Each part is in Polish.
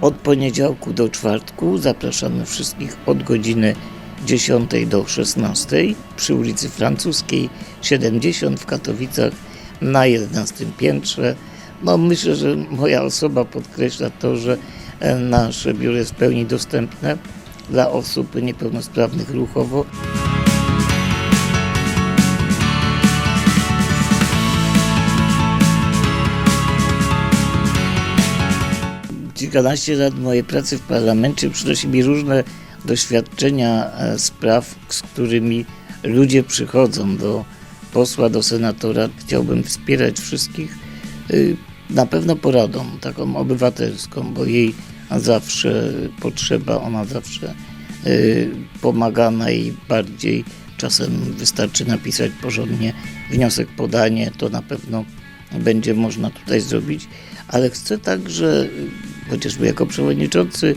Od poniedziałku do czwartku zapraszamy wszystkich od godziny 10 do 16 przy ulicy Francuskiej 70 w Katowicach na 11 piętrze. No myślę, że moja osoba podkreśla to, że e, nasze biuro jest w pełni dostępne dla osób niepełnosprawnych ruchowo. Kilkanaście lat mojej pracy w parlamencie przynosi mi różne doświadczenia e, spraw, z którymi ludzie przychodzą do posła, do senatora. Chciałbym wspierać wszystkich y, na pewno poradą taką obywatelską, bo jej zawsze potrzeba, ona zawsze y, pomaga najbardziej. Czasem wystarczy napisać porządnie wniosek, podanie, to na pewno będzie można tutaj zrobić, ale chcę także, chociażby jako przewodniczący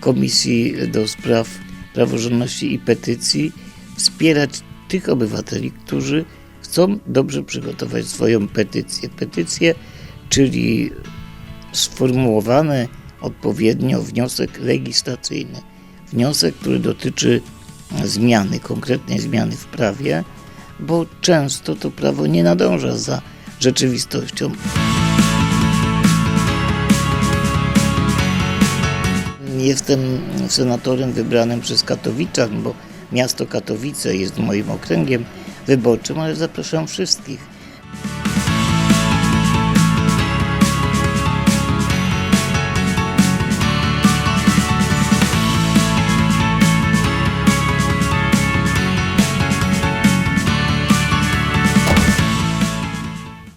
Komisji do Spraw Praworządności i Petycji, wspierać tych obywateli, którzy chcą dobrze przygotować swoją petycję. Petycję, czyli sformułowany odpowiednio wniosek legislacyjny. Wniosek, który dotyczy zmiany, konkretnej zmiany w prawie, bo często to prawo nie nadąża za rzeczywistością. Jestem senatorem wybranym przez Katowiczan, bo miasto Katowice jest moim okręgiem wyborczym, ale zapraszam wszystkich